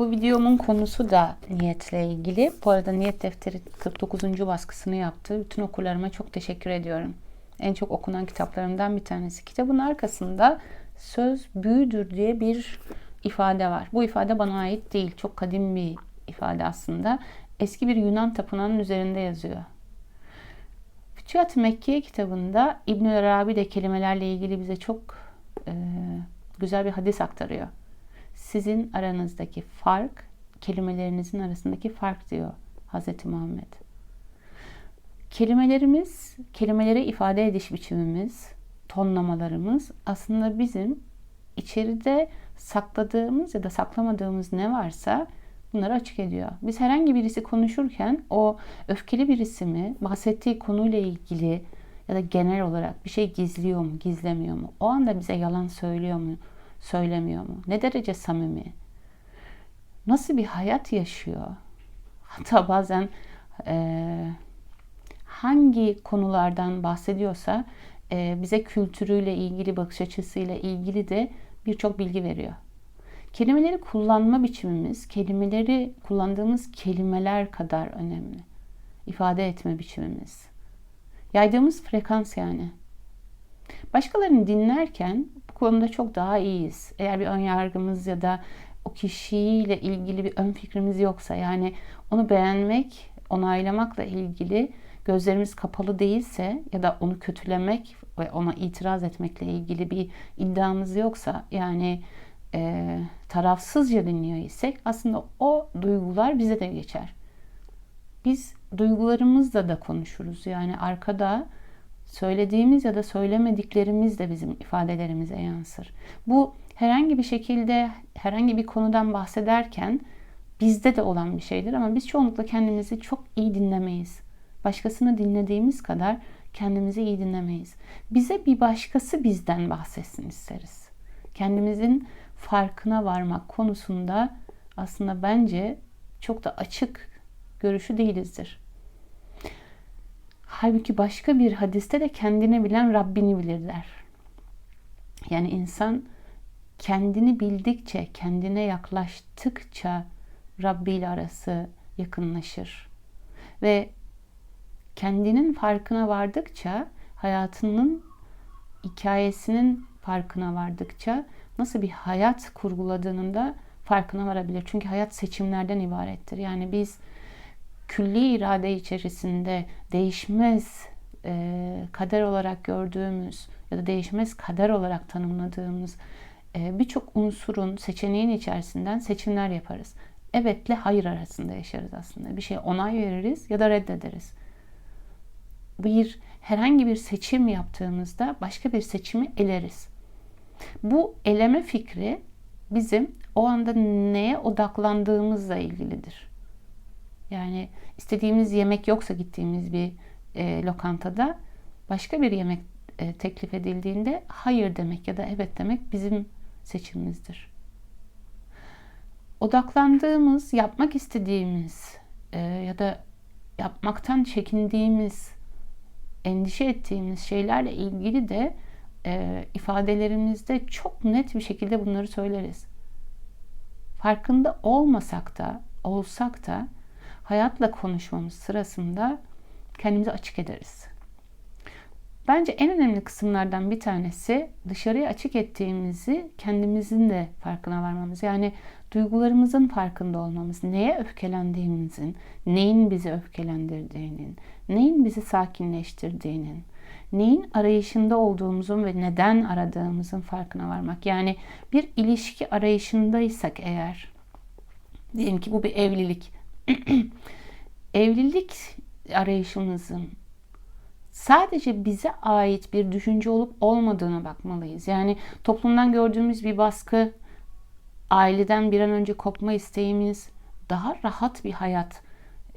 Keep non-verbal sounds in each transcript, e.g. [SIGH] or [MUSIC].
Bu videomun konusu da niyetle ilgili. Bu arada Niyet Defteri 49. baskısını yaptı. Bütün okurlarıma çok teşekkür ediyorum. En çok okunan kitaplarımdan bir tanesi. Kitabın arkasında söz büyüdür diye bir ifade var. Bu ifade bana ait değil. Çok kadim bir ifade aslında. Eski bir Yunan tapınağının üzerinde yazıyor. Fütühat Mekkiye kitabında İbn Arabi de kelimelerle ilgili bize çok e, güzel bir hadis aktarıyor. Sizin aranızdaki fark kelimelerinizin arasındaki fark diyor Hz. Muhammed. Kelimelerimiz, kelimeleri ifade ediş biçimimiz, tonlamalarımız aslında bizim içeride sakladığımız ya da saklamadığımız ne varsa bunları açık ediyor. Biz herhangi birisi konuşurken o öfkeli birisi mi, bahsettiği konuyla ilgili ya da genel olarak bir şey gizliyor mu, gizlemiyor mu? O anda bize yalan söylüyor mu, söylemiyor mu? Ne derece samimi? Nasıl bir hayat yaşıyor? Hatta bazen e, hangi konulardan bahsediyorsa e, bize kültürüyle ilgili, bakış açısıyla ilgili de birçok bilgi veriyor. Kelimeleri kullanma biçimimiz, kelimeleri kullandığımız kelimeler kadar önemli. İfade etme biçimimiz. Yaydığımız frekans yani. Başkalarını dinlerken konuda çok daha iyiyiz. Eğer bir ön yargımız ya da o kişiyle ilgili bir ön fikrimiz yoksa yani onu beğenmek, onaylamakla ilgili gözlerimiz kapalı değilse ya da onu kötülemek ve ona itiraz etmekle ilgili bir iddiamız yoksa yani e, tarafsızca dinliyor isek aslında o duygular bize de geçer. Biz duygularımızla da konuşuruz. Yani arkada söylediğimiz ya da söylemediklerimiz de bizim ifadelerimize yansır. Bu herhangi bir şekilde herhangi bir konudan bahsederken bizde de olan bir şeydir ama biz çoğunlukla kendimizi çok iyi dinlemeyiz. Başkasını dinlediğimiz kadar kendimizi iyi dinlemeyiz. Bize bir başkası bizden bahsetsin isteriz. Kendimizin farkına varmak konusunda aslında bence çok da açık görüşü değilizdir. Halbuki başka bir hadiste de kendini bilen Rabbini bilir der. Yani insan kendini bildikçe, kendine yaklaştıkça Rabbi ile arası yakınlaşır. Ve kendinin farkına vardıkça, hayatının hikayesinin farkına vardıkça nasıl bir hayat kurguladığının da farkına varabilir. Çünkü hayat seçimlerden ibarettir. Yani biz külli irade içerisinde değişmez e, kader olarak gördüğümüz ya da değişmez kader olarak tanımladığımız e, birçok unsurun, seçeneğin içerisinden seçimler yaparız. Evetle hayır arasında yaşarız aslında. Bir şey onay veririz ya da reddederiz. Bir herhangi bir seçim yaptığımızda başka bir seçimi eleriz. Bu eleme fikri bizim o anda neye odaklandığımızla ilgilidir. Yani istediğimiz yemek yoksa gittiğimiz bir e, lokantada başka bir yemek e, teklif edildiğinde hayır demek ya da evet demek bizim seçimimizdir. Odaklandığımız, yapmak istediğimiz e, ya da yapmaktan çekindiğimiz, endişe ettiğimiz şeylerle ilgili de e, ifadelerimizde çok net bir şekilde bunları söyleriz. Farkında olmasak da, olsak da hayatla konuşmamız sırasında kendimizi açık ederiz. Bence en önemli kısımlardan bir tanesi dışarıya açık ettiğimizi kendimizin de farkına varmamız. Yani duygularımızın farkında olmamız, neye öfkelendiğimizin, neyin bizi öfkelendirdiğinin, neyin bizi sakinleştirdiğinin, neyin arayışında olduğumuzun ve neden aradığımızın farkına varmak. Yani bir ilişki arayışındaysak eğer, diyelim ki bu bir evlilik. [CLEARS THROAT] evlilik arayışımızın sadece bize ait bir düşünce olup olmadığına bakmalıyız. Yani toplumdan gördüğümüz bir baskı, aileden bir an önce kopma isteğimiz, daha rahat bir hayat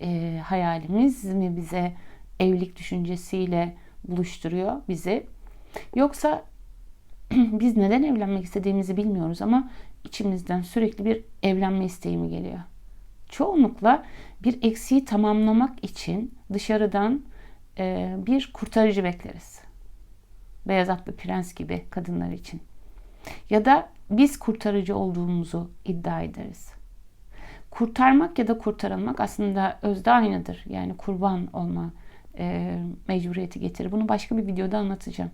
e, hayalimiz mi bize evlilik düşüncesiyle buluşturuyor bizi? Yoksa [CLEARS THROAT] biz neden evlenmek istediğimizi bilmiyoruz ama içimizden sürekli bir evlenme isteği mi geliyor? Çoğunlukla bir eksiği tamamlamak için dışarıdan e, bir kurtarıcı bekleriz. Beyaz atlı prens gibi kadınlar için. Ya da biz kurtarıcı olduğumuzu iddia ederiz. Kurtarmak ya da kurtarılmak aslında özde aynıdır. Yani kurban olma e, mecburiyeti getirir. Bunu başka bir videoda anlatacağım.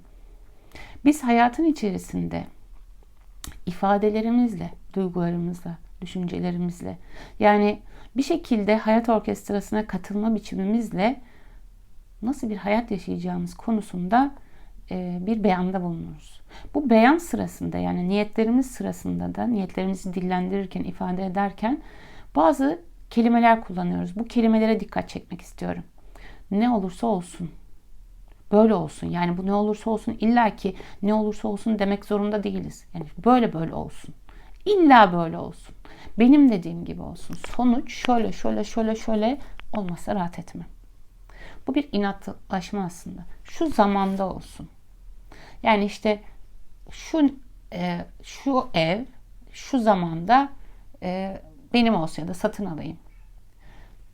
Biz hayatın içerisinde ifadelerimizle, duygularımızla, düşüncelerimizle yani bir şekilde hayat orkestrasına katılma biçimimizle nasıl bir hayat yaşayacağımız konusunda e, bir beyanda bulunuruz. Bu beyan sırasında yani niyetlerimiz sırasında da niyetlerimizi dillendirirken, ifade ederken bazı kelimeler kullanıyoruz. Bu kelimelere dikkat çekmek istiyorum. Ne olursa olsun. Böyle olsun. Yani bu ne olursa olsun illa ki ne olursa olsun demek zorunda değiliz. Yani böyle böyle olsun. İlla böyle olsun. Benim dediğim gibi olsun. Sonuç şöyle şöyle şöyle şöyle olmasa rahat etmem. Bu bir inatlaşma aslında. Şu zamanda olsun. Yani işte şu e, şu ev şu zamanda e, benim olsun ya da satın alayım.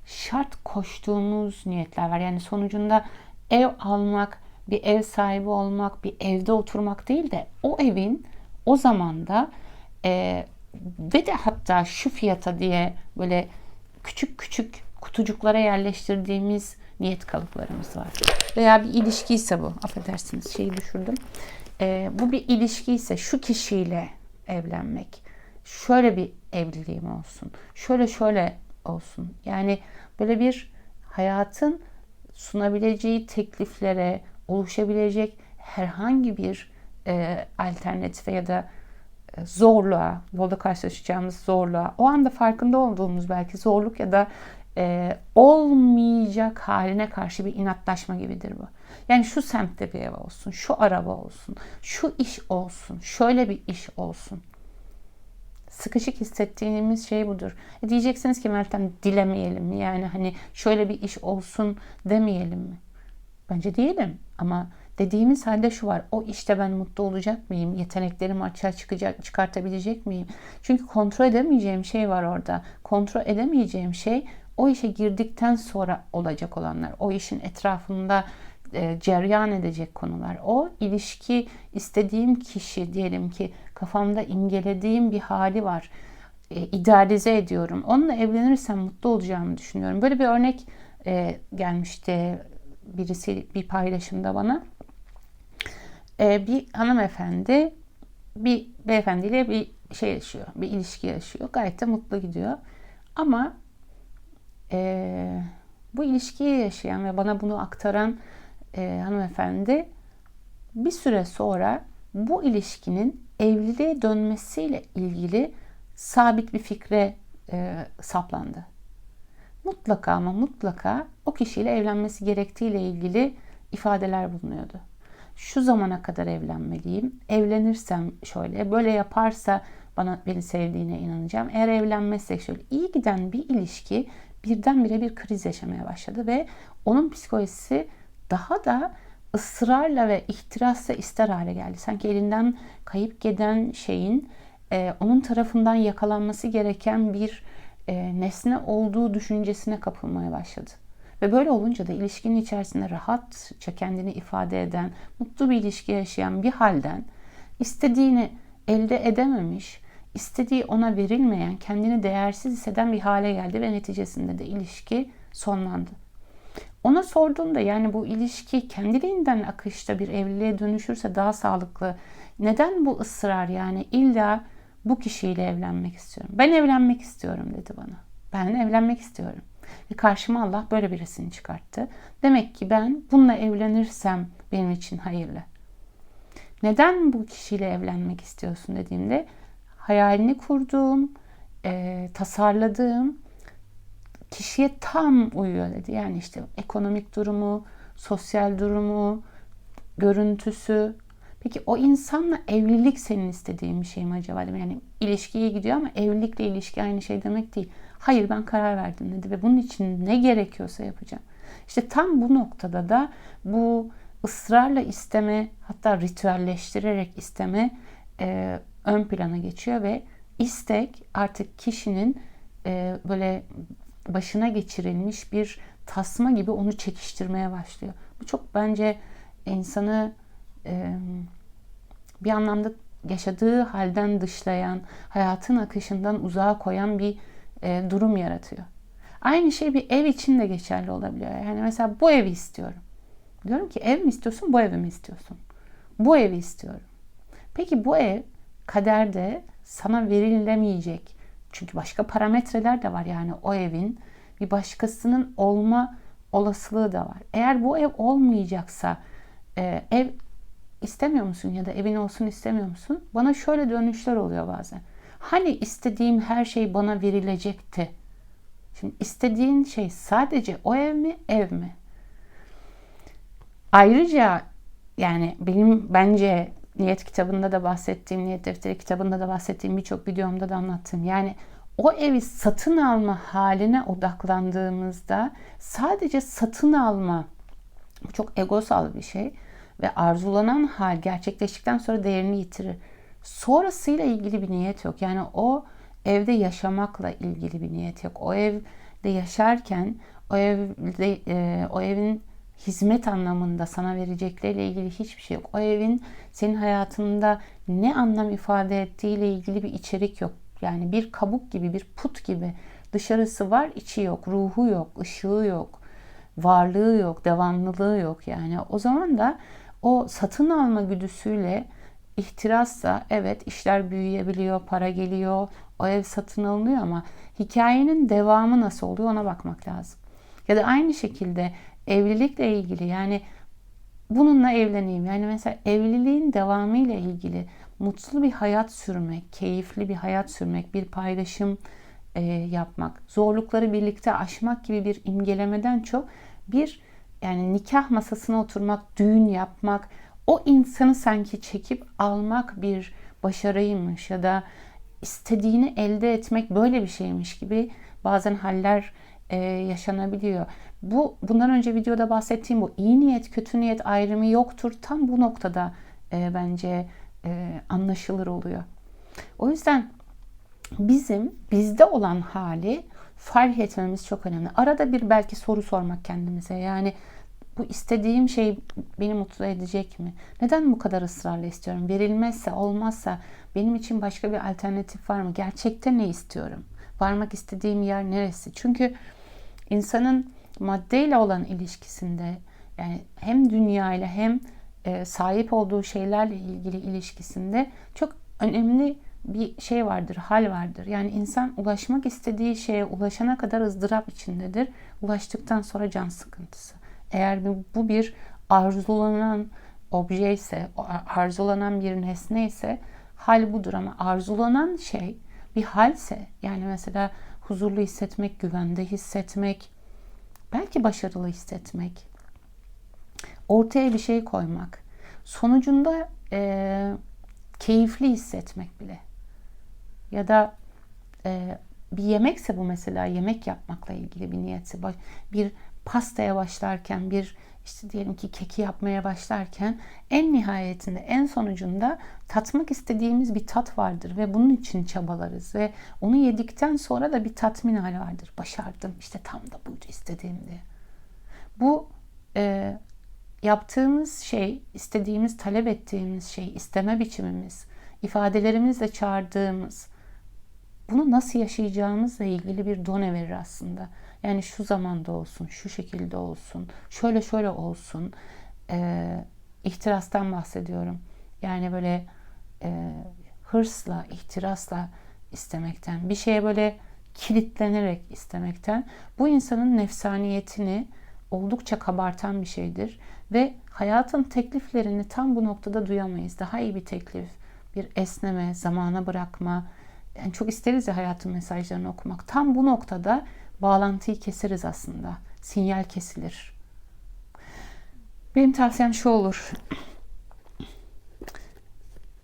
Şart koştuğumuz niyetler var. Yani sonucunda ev almak, bir ev sahibi olmak, bir evde oturmak değil de o evin o zamanda e, ve de hatta şu fiyata diye böyle küçük küçük kutucuklara yerleştirdiğimiz niyet kalıplarımız var. Veya bir ilişki ise bu. Affedersiniz şeyi düşürdüm. E, bu bir ilişki ise şu kişiyle evlenmek. Şöyle bir evliliğim olsun. Şöyle şöyle olsun. Yani böyle bir hayatın sunabileceği tekliflere oluşabilecek herhangi bir e, alternatife ya da zorluğa, yolda karşılaşacağımız zorluğa, o anda farkında olduğumuz belki zorluk ya da e, olmayacak haline karşı bir inatlaşma gibidir bu. Yani şu semtte bir ev olsun, şu araba olsun, şu iş olsun, şöyle bir iş olsun. Sıkışık hissettiğimiz şey budur. E diyeceksiniz ki Meltem dilemeyelim mi? Yani hani şöyle bir iş olsun demeyelim mi? Bence diyelim ama dediğimiz halde şu var. O işte ben mutlu olacak mıyım? Yeteneklerimi açığa çıkacak, çıkartabilecek miyim? Çünkü kontrol edemeyeceğim şey var orada. Kontrol edemeyeceğim şey o işe girdikten sonra olacak olanlar. O işin etrafında e, ceryan edecek konular. O ilişki istediğim kişi diyelim ki kafamda imgelediğim bir hali var. E, idealize ediyorum. Onunla evlenirsem mutlu olacağımı düşünüyorum. Böyle bir örnek e, gelmişti birisi bir paylaşımda bana. E, bir hanımefendi bir beyefendiyle bir şey yaşıyor. Bir ilişki yaşıyor. Gayet de mutlu gidiyor. Ama e, bu ilişkiyi yaşayan ve bana bunu aktaran e, hanımefendi bir süre sonra bu ilişkinin evliliğe dönmesiyle ilgili sabit bir fikre e, saplandı. Mutlaka ama mutlaka o kişiyle evlenmesi gerektiğiyle ilgili ifadeler bulunuyordu. Şu zamana kadar evlenmeliyim. Evlenirsem şöyle, böyle yaparsa bana beni sevdiğine inanacağım. Eğer evlenmezsek şöyle iyi giden bir ilişki birdenbire bir kriz yaşamaya başladı ve onun psikolojisi daha da ısrarla ve ihtirasla ister hale geldi. Sanki elinden kayıp giden şeyin e, onun tarafından yakalanması gereken bir e, nesne olduğu düşüncesine kapılmaya başladı. Ve böyle olunca da ilişkinin içerisinde rahatça kendini ifade eden, mutlu bir ilişki yaşayan bir halden istediğini elde edememiş, istediği ona verilmeyen, kendini değersiz hisseden bir hale geldi ve neticesinde de ilişki sonlandı. Ona sorduğumda yani bu ilişki kendiliğinden akışta bir evliliğe dönüşürse daha sağlıklı. Neden bu ısrar yani illa bu kişiyle evlenmek istiyorum. Ben evlenmek istiyorum dedi bana. Ben evlenmek istiyorum. Ve karşıma Allah böyle birisini çıkarttı. Demek ki ben bununla evlenirsem benim için hayırlı. Neden bu kişiyle evlenmek istiyorsun dediğimde hayalini kurduğum, e, tasarladığım kişiye tam uyuyor dedi. Yani işte ekonomik durumu, sosyal durumu, görüntüsü. Peki o insanla evlilik senin istediğin bir şey mi acaba? Yani ilişkiye gidiyor ama evlilikle ilişki aynı şey demek değil. Hayır ben karar verdim dedi ve bunun için ne gerekiyorsa yapacağım. İşte tam bu noktada da bu ısrarla isteme hatta ritüelleştirerek isteme e, ön plana geçiyor ve istek artık kişinin e, böyle başına geçirilmiş bir tasma gibi onu çekiştirmeye başlıyor. Bu çok bence insanı e, bir anlamda yaşadığı halden dışlayan, hayatın akışından uzağa koyan bir e, durum yaratıyor. Aynı şey bir ev için de geçerli olabiliyor. Yani mesela bu evi istiyorum. Diyorum ki ev mi istiyorsun, bu evi mi istiyorsun? Bu evi istiyorum. Peki bu ev kaderde sana verilemeyecek. Çünkü başka parametreler de var yani o evin bir başkasının olma olasılığı da var. Eğer bu ev olmayacaksa e, ev istemiyor musun ya da evin olsun istemiyor musun? Bana şöyle dönüşler oluyor bazen. Hani istediğim her şey bana verilecekti. Şimdi istediğin şey sadece o ev mi, ev mi? Ayrıca yani benim bence niyet kitabında da bahsettiğim, niyet defteri kitabında da bahsettiğim birçok videomda da anlattım. Yani o evi satın alma haline odaklandığımızda sadece satın alma çok egosal bir şey ve arzulanan hal gerçekleştikten sonra değerini yitirir. Sonrasıyla ilgili bir niyet yok. Yani o evde yaşamakla ilgili bir niyet yok. O evde yaşarken o evde e, o evin hizmet anlamında sana verecekleriyle ilgili hiçbir şey yok. O evin senin hayatında ne anlam ifade ettiğiyle ilgili bir içerik yok. Yani bir kabuk gibi, bir put gibi dışarısı var, içi yok, ruhu yok, ışığı yok, varlığı yok, devamlılığı yok. Yani o zaman da o satın alma güdüsüyle ihtirasla evet işler büyüyebiliyor, para geliyor, o ev satın alınıyor ama hikayenin devamı nasıl oluyor ona bakmak lazım. Ya da aynı şekilde evlilikle ilgili yani bununla evleneyim. Yani mesela evliliğin devamı ile ilgili mutlu bir hayat sürmek, keyifli bir hayat sürmek, bir paylaşım e, yapmak, zorlukları birlikte aşmak gibi bir imgelemeden çok bir yani nikah masasına oturmak, düğün yapmak, o insanı sanki çekip almak bir başarıymış ya da istediğini elde etmek böyle bir şeymiş gibi bazen haller e, yaşanabiliyor. Bu bundan önce videoda bahsettiğim bu iyi niyet kötü niyet ayrımı yoktur. Tam bu noktada e, bence e, anlaşılır oluyor. O yüzden bizim bizde olan hali fark etmemiz çok önemli. Arada bir belki soru sormak kendimize. Yani bu istediğim şey beni mutlu edecek mi? Neden bu kadar ısrarla istiyorum? Verilmezse, olmazsa benim için başka bir alternatif var mı? Gerçekten ne istiyorum? Varmak istediğim yer neresi? Çünkü insanın maddeyle olan ilişkisinde yani hem dünya ile hem e, sahip olduğu şeylerle ilgili ilişkisinde çok önemli bir şey vardır, hal vardır. Yani insan ulaşmak istediği şeye ulaşana kadar ızdırap içindedir. Ulaştıktan sonra can sıkıntısı. Eğer bu bir arzulanan obje ise, arzulanan bir nesne ise hal budur. Ama arzulanan şey bir halse yani mesela huzurlu hissetmek, güvende hissetmek, belki başarılı hissetmek, ortaya bir şey koymak, sonucunda e, keyifli hissetmek bile. Ya da e, bir yemekse bu mesela yemek yapmakla ilgili bir niyetse bir pastaya başlarken bir işte diyelim ki keki yapmaya başlarken en nihayetinde en sonucunda tatmak istediğimiz bir tat vardır ve bunun için çabalarız ve onu yedikten sonra da bir tatmin hali vardır. Başardım işte tam da buydu istediğim diye. Bu e, yaptığımız şey, istediğimiz, talep ettiğimiz şey, isteme biçimimiz, ifadelerimizle çağırdığımız, bunu nasıl yaşayacağımızla ilgili bir done verir aslında. Yani şu zamanda olsun, şu şekilde olsun, şöyle şöyle olsun. Ee, ihtirastan bahsediyorum. Yani böyle e, hırsla, ihtirasla istemekten, bir şeye böyle kilitlenerek istemekten bu insanın nefsaniyetini oldukça kabartan bir şeydir ve hayatın tekliflerini tam bu noktada duyamayız. Daha iyi bir teklif, bir esneme, zamana bırakma. Yani çok isteriz ya hayatın mesajlarını okumak. Tam bu noktada bağlantıyı keseriz aslında. Sinyal kesilir. Benim tavsiyem şu olur.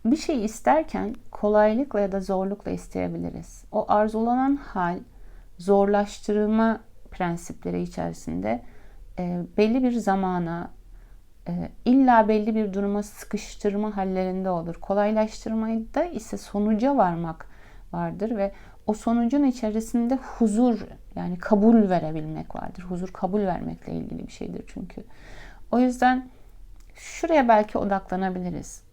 Bir şey isterken kolaylıkla ya da zorlukla isteyebiliriz. O arzulanan hal zorlaştırma prensipleri içerisinde e, belli bir zamana, e, illa belli bir duruma sıkıştırma hallerinde olur. Kolaylaştırmayı da ise sonuca varmak vardır ve o sonucun içerisinde huzur yani kabul verebilmek vardır. Huzur kabul vermekle ilgili bir şeydir çünkü. O yüzden şuraya belki odaklanabiliriz.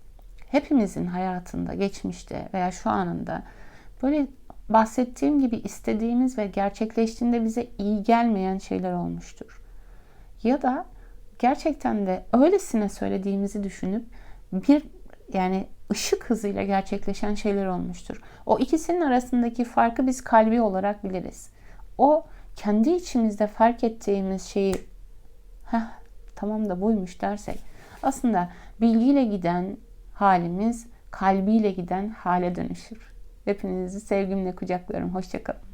Hepimizin hayatında, geçmişte veya şu anında böyle bahsettiğim gibi istediğimiz ve gerçekleştiğinde bize iyi gelmeyen şeyler olmuştur. Ya da gerçekten de öylesine söylediğimizi düşünüp bir yani ışık hızıyla gerçekleşen şeyler olmuştur. O ikisinin arasındaki farkı biz kalbi olarak biliriz. O kendi içimizde fark ettiğimiz şeyi Heh, tamam da buymuş dersek aslında bilgiyle giden halimiz kalbiyle giden hale dönüşür. Hepinizi sevgimle kucaklıyorum. Hoşçakalın.